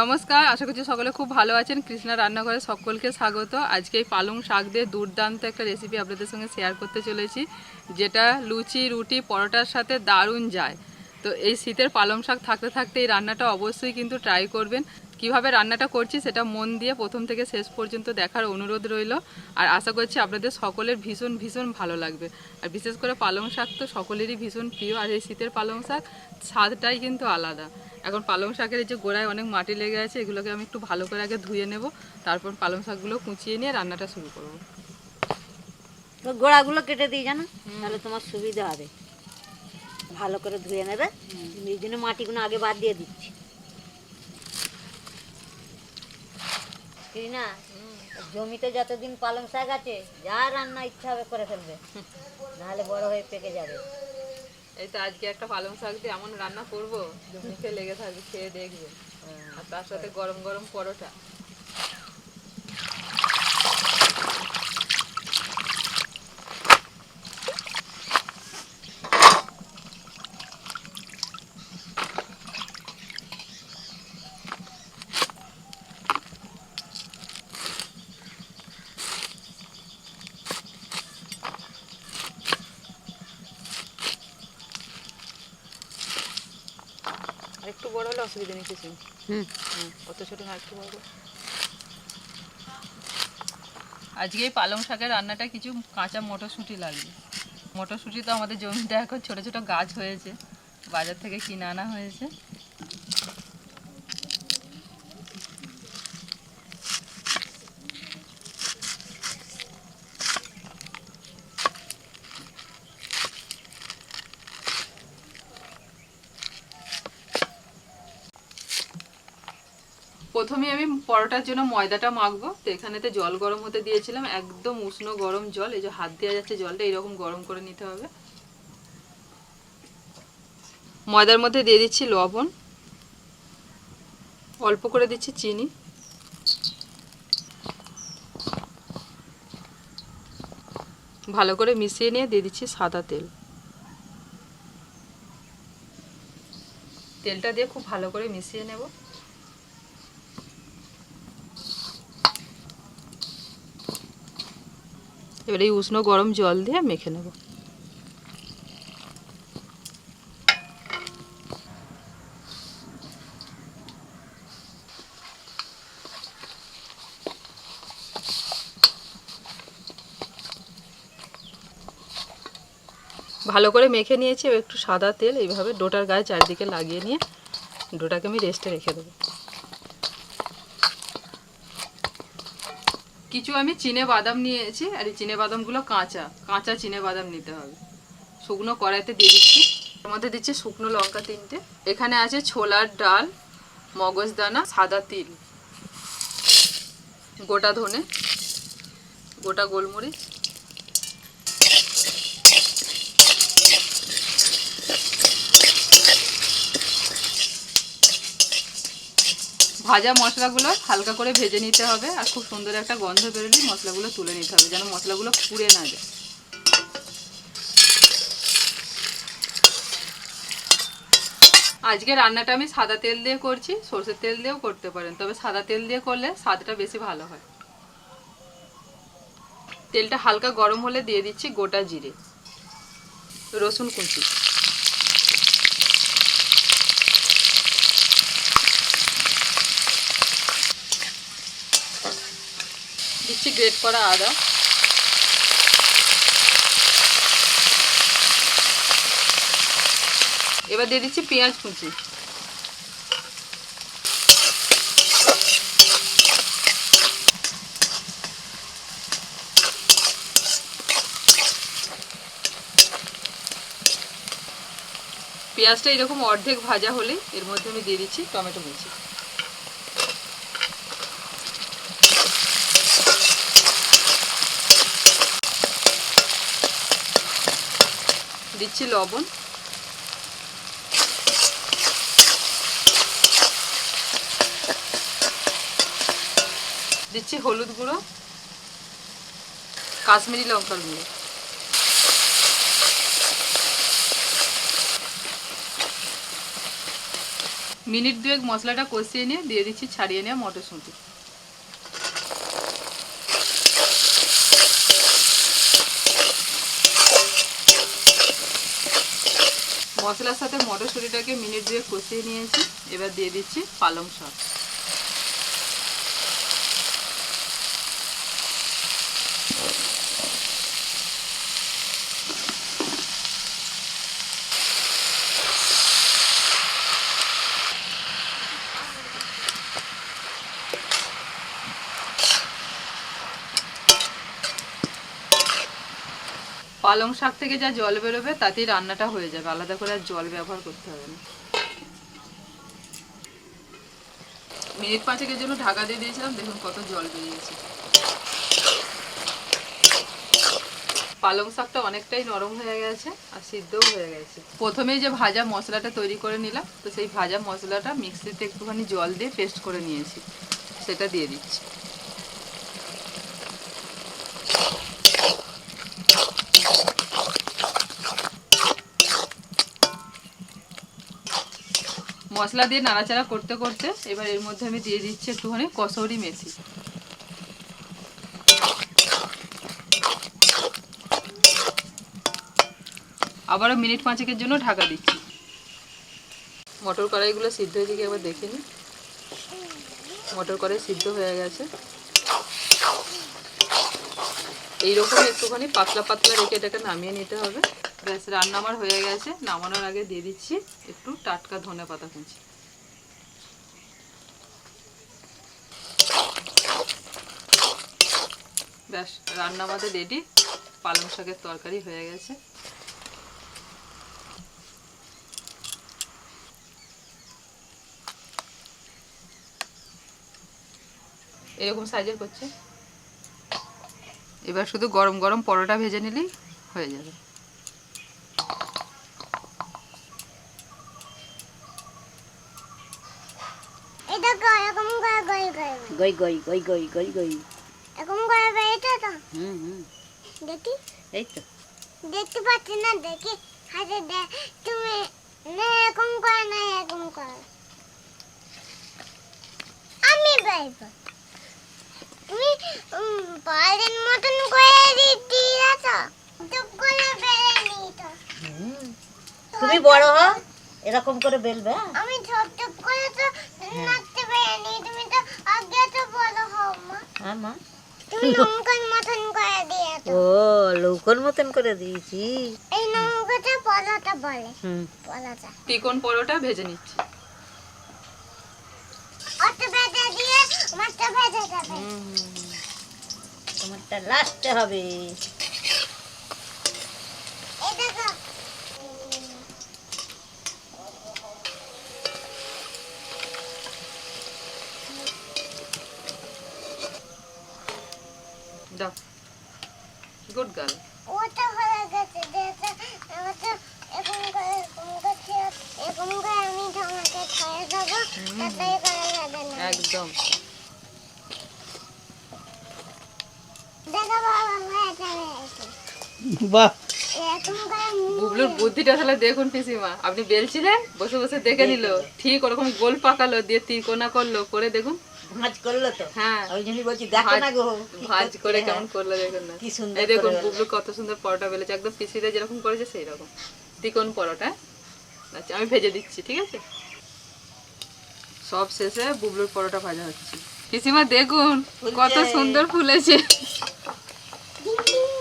নমস্কার, আশা করছি সকলে খুব ভালো আছেন। কৃষ্ণা রান্নাঘরে সকলকে স্বাগত। আজকে এই পালং শাক দিয়ে দুর্দান্ত একটা রেসিপি আপনাদের সঙ্গে শেয়ার করতে চলেছি, যেটা লুচি, রুটি, পরোটার সাথে দারুণ যায়। তো এই শীতের পালং শাক থাকতে থাকতে এই রান্নাটা অবশ্যই কিন্তু ট্রাই করবেন। কীভাবে রান্নাটা করছি সেটা মন দিয়ে প্রথম থেকে শেষ পর্যন্ত দেখার অনুরোধ রইল। আর আশা করছি আপনাদের সকলের ভীষণ ভীষণ ভালো লাগবে। আর বিশেষ করে পালং শাক তো সকলেরই ভীষণ প্রিয় আর এই শীতের পালং শাক স্বাদটাই কিন্তু আলাদা। এখন পালং শাকের এই যে গোড়ায় অনেক মাটি লেগে আছে এগুলোকে আমি একটু ভালো করে আগে ধুয়ে নেব তারপর পালং শাকগুলো কুচিয়ে নিয়ে রান্নাটা শুরু করব। গোড়াগুলো কেটে দিই জানো? তাহলে তোমার সুবিধা হবে। ভালো করে ধুয়ে নেবে। এই জন্য মাটিগুলো আগে বাদ দিয়ে দিচ্ছি। না? জমিতে যতদিন পালং শাক আছে, যা রান্না ইচ্ছা হবে করে ফেলবে। নাহলে বড় হয়ে পেকে যাবে। এই তো আজকে একটা পালং শাক দিয়ে এমন রান্না করব, জমিতে লেগে থাকবে, খেয়ে দেখবে। আর তার সাথে গরম গরম পরোটা। একটু বড় হলে অসুবিধা নেই কিছু হুম। হুম, অত ছোট না একটু বড় আজকে এই পালং শাকের রান্নাটা কিছু কাঁচা মটরশুঁটি লাগবে। মটরশুঁটি তো আমাদের জমিতে এখন ছোট ছোট গাছ হয়েছে বাজার থেকে কিনে আনা হয়েছে। প্রথমে আমি পরোটার জন্য ময়দাটা মাখবো। তো এখানেতে জল গরম হতে দিয়েছিলাম, একদম উষ্ণ গরম জল। এই যে হাত দেওয়া যাচ্ছে জলটা এরকম গরম করে নিতে হবে। ময়দার মধ্যে দিয়ে দিচ্ছি লবণ, অল্প করে দিচ্ছি চিনি। ভালো করে মিশিয়ে নিয়ে দিয়ে দিচ্ছি সাদা তেল। তেলটা দিয়ে খুব ভালো করে মিশিয়ে নেব। এবার এই উষ্ণ গরম জল দিয়ে মেখে নেব। ভালো করে মেখে নিয়েছি একটু সাদা তেল, এইভাবে ডোটার গায়ে চারিদিকে লাগিয়ে নিয়ে ডোটাকে আমি রেস্টে রেখে দেবো। কিছু আমি চিনে বাদাম নিয়েছি, আর এই চিনে বাদামগুলো কাঁচা। কাঁচা চিনে বাদাম নিতে হবে। শুকনো কড়াইতে দিয়ে দিচ্ছি। আমাদের দিচ্ছে শুকনো লঙ্কা তিনটে। এখানে আছে ছোলার ডাল মগজদানা সাদা তিল। গোটা ধনে, গোটা গোলমরিচ। ভাজা মশলাগুলো হালকা করে ভেজে নিতে হবে আর খুব সুন্দর একটা গন্ধ বেরোলেই মশলাগুলো তুলে নিতে হবে, যেন মশলাগুলো পুড়ে না যায়। আজকে রান্নাটা আমি সাদা তেল দিয়ে করছি, সর্ষের তেল দিয়েও করতে পারেন, তবে সাদা তেল দিয়ে করলে স্বাদটা বেশি ভালো হয়। তেলটা হালকা গরম হলে দিয়ে দিচ্ছি গোটা জিরে, রসুন কুচি। দিচ্ছি গ্রেট করা আদা। এবার দিয়ে দিচ্ছি পেঁয়াজ কুচি। পেঁয়াজটা এরকম অর্ধেক ভাজা হলে এর মধ্যে আমি দিয়ে দিচ্ছি টমেটো কুচি। দিচ্ছি লবণ। দিচ্ছি হলুদ গুঁড়ো, কাশ্মীরি লঙ্কার গুঁড়ো। মিনিট দুয়েক মশলাটা কষিয়ে নিয়ে দিয়ে দিচ্ছি ছাড়িয়ে নেওয়া মটরশুঁটি। মশলার সাথে মটরশুঁটিটাকে মিনিট দিয়ে কষিয়ে নিয়েছি। এবার দিয়ে দিচ্ছি পালং শাক। পালং শাক থেকে যা জল বেরোবে, তাতেই রান্নাটা হয়ে যাবে। আলাদা করে আর জল ব্যবহার করতে হবে না। মিনিট পাঁচেকের জন্য ঢাকা দিয়ে দিয়েছিলাম, দেখুন কত জল বেরিয়েছে। পালং শাকটা অনেকটাই নরম হয়ে গেছে আর সিদ্ধও হয়ে গেছে। প্রথমেই যে ভাজা মশলাটা তৈরি করে নিলাম, তো সেই ভাজা মশলাটা মিক্সিতে একটুখানি জল দিয়ে পেস্ট করে নিয়েছি। সেটা দিয়ে দিচ্ছি। মশলা দিয়ে নাড়াচাড়া করতে করতে এবার এর মধ্যে আমি দিয়ে দিচ্ছি একটুখানি কসৌরি মেথি। আবারও মিনিট পাঁচেকের জন্য ঢাকা দিচ্ছি। মটর কড়াইগুলো সিদ্ধ হয়ে দিকে একবার দেখে নিই মটর কড়াই সিদ্ধ হয়ে গেছে। এইরকম একটুখানি পাতলা পাতলা রেখে এটাকে নামিয়ে নিতে হবে। ব্যাস রান্না আমার হয়ে গেছে, নামানোর আগে দিয়ে দিচ্ছি একটু টাটকা ধনে পাতা কুচি। ব্যাস, রান্না আমাদের রেডি পালং শাকের তরকারি হয়ে গেছে। এরকম সাইজের করছে। এবার শুধু গরম গরম পরোটা ভেজে নিলেই হয়ে যাবে এটা কো এরকম করে গই গই গই গই গই গই গই। এরকম করে বেরিয়েছে তো। হুম হুম। দেখি। এই তো দেখতে পাচ্ছি না দেখি। হাতে দে তুমি না এরকম করে না এরকম করে আমি বেরবো তুমি উম, মতন করে দিতে আছো চুপ করে বেড়ে নি তো। তুমি বড় হও এরকম করে বেলবে হ্যাঁ? আমি ছোট করে মা? ও লৌকোর মতন করে দিয়েছি। এই নৌকাটা পরোটা বলে। পরোটা। পিকন পরোটা ভেজে নিচ্ছি তোমারটা লাস্টে হবে। গুড গার্ল ওটা হয়ে গেছে যেটা ওটা এরকম করে এরকম করছে করে আমি তোমাকে খাইয়ে দেবো তাড়াতাড়ি করে ভেজে নেবে একদম। দেখো বাবা যাবে বাহ। বুবলুর বুদ্ধিটা তাহলে দেখুন পিসিমা। আপনি বেলছিলেন? বসে বসে দেখে নিল। ঠিক ওরকম গোল পাকালো দিয়ে তিরকোনা করল করে দেখুন। ভাঁজ করল তো। হ্যাঁ। ওই জন্যই বলছি দেখো না গো ভাজ করে। কেমন করল দেখুন না। কি সুন্দর এই দেখুন বুবলু কত সুন্দর পরোটা বেলেছে। একদম পিসিতে যেরকম করেছে সেই রকম তিকোন পরোটা। আচ্ছা আমি ভেজে দিচ্ছি ঠিক আছে? সব শেষে বুবলুর পরোটা ভাজা হচ্ছে। পিসিমা দেখুন কত সুন্দর ফুলেছে।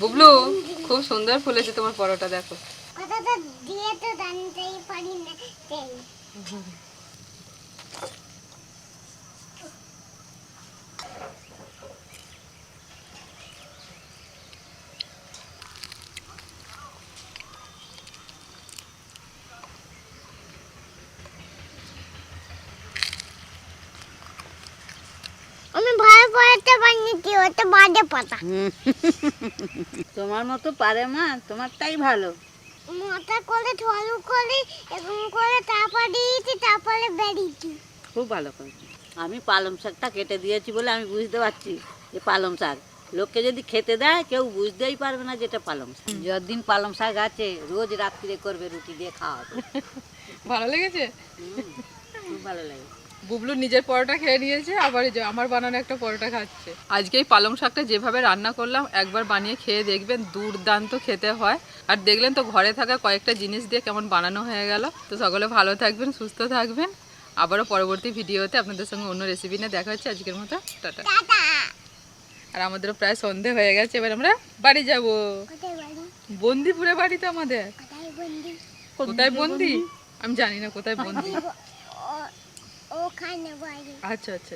বুবলু খুব সুন্দর ফুলেছে তোমার পরোটা দেখো। কথাটা দিয়ে তো জানতেই পারি না সেই আমি পড়তে পারিনি কি ওটা বাজে পাতা। তোমার মতো পারে মা তোমারটাই ভালো। মাথা করে ঢলু করে এরকম করে তারপর দিয়েছি তারপরে বেরিয়েছি খুব ভালো করেছ। আমি পালং শাকটা কেটে দিয়েছি বলে আমি বুঝতে পারছি যে পালং শাক। লোককে যদি খেতে দেয় কেউ বুঝতেই পারবে না যেটা পালং শাক। যতদিন পালং শাক আছে রোজ রাত্রিরে করবে রুটি দিয়ে খাওয়াবে ভালো লেগেছে? খুব ভালো লাগে বুবলু নিজের পরোটা খেয়ে নিয়েছে আবার আমার বানানো একটা পরোটা খাচ্ছে। আজকে এই পালং শাকটা যেভাবে রান্না করলাম একবার বানিয়ে খেয়ে দেখবেন দুর্দান্ত খেতে হয়। আর দেখলেন তো ঘরে থাকা কয়েকটা জিনিস দিয়ে কেমন বানানো হয়ে গেল। তো সকলে ভালো থাকবেন সুস্থ থাকবেন। আবারও পরবর্তী ভিডিওতে আপনাদের সঙ্গে অন্য রেসিপি নিয়ে দেখা হচ্ছে। আজকের মতো টাটা। আর আমাদেরও প্রায় সন্ধে হয়ে গেছে এবার আমরা বাড়ি যাব। কোথায় বাড়ি? বন্দিপুরে বাড়িতে আমাদের। কোথায় বন্দি? আমি জানি না কোথায় বন্দি। ওখানে বাড়ি আচ্ছা আচ্ছা